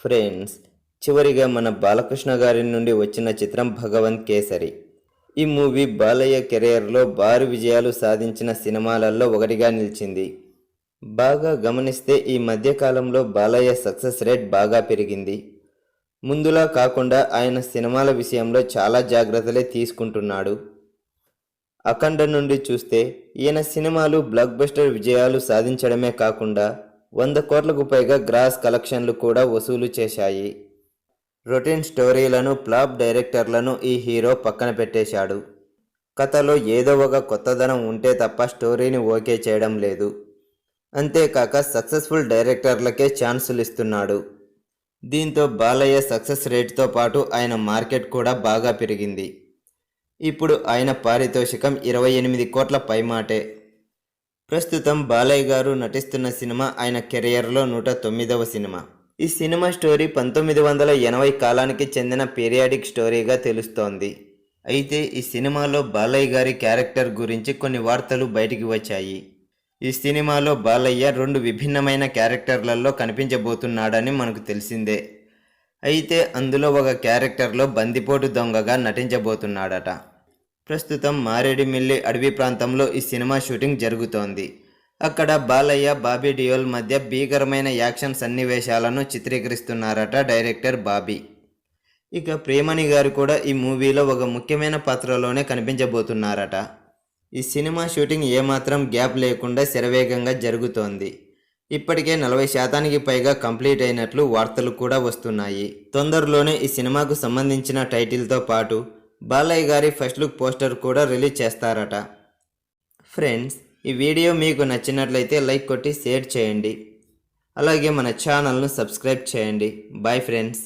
Friends చివరిగా మన బాలకృష్ణ గారి నుండి వచ్చిన చిత్రం భగవంత్ కేసరి. ఈ మూవీ బాలయ్య కెరియర్లో భారీ విజయాలు సాధించిన సినిమాలలో ఒకటిగా నిలిచింది. బాగా గమనిస్తే ఈ మధ్యకాలంలో బాలయ్య సక్సెస్ రేట్ బాగా పెరిగింది. ముందులా కాకుండా ఆయన సినిమాల విషయంలో చాలా జాగ్రత్తలే తీసుకుంటున్నాడు. అఖండ నుండి చూస్తే ఈయన సినిమాలు బ్లాక్ బస్టర్ విజయాలు సాధించడమే కాకుండా వంద కోట్లకు పైగా గ్రాస్ కలెక్షన్లు కూడా వసూలు చేశాయి. రొటీన్ స్టోరీలను ఫ్లాప్ డైరెక్టర్లను ఈ హీరో పక్కన పెట్టేశాడు. కథలో ఏదో ఒక కొత్తదనం ఉంటే తప్ప స్టోరీని ఓకే చేయడం లేదు. అంతేకాక సక్సెస్ఫుల్ డైరెక్టర్లకే ఛాన్సులు ఇస్తున్నాడు. దీంతో బాలయ్య సక్సెస్ రేట్తో పాటు ఆయన మార్కెట్ కూడా బాగా పెరిగింది. ఇప్పుడు ఆయన పారితోషికం ఇరవై ఎనిమిది కోట్ల పైమాటే. ప్రస్తుతం బాలయ్య గారు నటిస్తున్న సినిమా ఆయన కెరియర్లో నూట తొమ్మిదవ సినిమా. ఈ సినిమా స్టోరీ పంతొమ్మిది వందల ఎనభై కాలానికి చెందిన పీరియాడిక్ స్టోరీగా తెలుస్తోంది. అయితే ఈ సినిమాలో బాలయ్య గారి క్యారెక్టర్ గురించి కొన్ని వార్తలు బయటికి వచ్చాయి. ఈ సినిమాలో బాలయ్య రెండు విభిన్నమైన క్యారెక్టర్లలో కనిపించబోతున్నాడని మనకు తెలిసిందే. అయితే అందులో ఒక క్యారెక్టర్లో బందిపోటు దొంగగా నటించబోతున్నాడట. ప్రస్తుతం మారేడుమిల్లి అడవి ప్రాంతంలో ఈ సినిమా షూటింగ్ జరుగుతోంది. అక్కడ బాలయ్య బాబీ డియోల్ మధ్య భీకరమైన యాక్షన్ సన్నివేశాలను చిత్రీకరిస్తున్నారట డైరెక్టర్ బాబీ. ఇక ప్రేమణి గారు కూడా ఈ మూవీలో ఒక ముఖ్యమైన పాత్రలోనే కనిపించబోతున్నారట. ఈ సినిమా షూటింగ్ ఏమాత్రం గ్యాప్ లేకుండా శరవేగంగా జరుగుతోంది. ఇప్పటికే నలభై శాతానికి పైగా కంప్లీట్ అయినట్లు వార్తలు కూడా వస్తున్నాయి. తొందరలోనే ఈ సినిమాకు సంబంధించిన టైటిల్తో పాటు బాలయ్య గారి ఫస్ట్ లుక్ పోస్టర్ కూడా రిలీజ్ చేస్తారట. ఫ్రెండ్స్ ఈ వీడియో మీకు నచ్చినట్లయితే లైక్ కొట్టి షేర్ చేయండి. అలాగే మన ఛానల్ను సబ్స్క్రైబ్ చేయండి. Bye friends.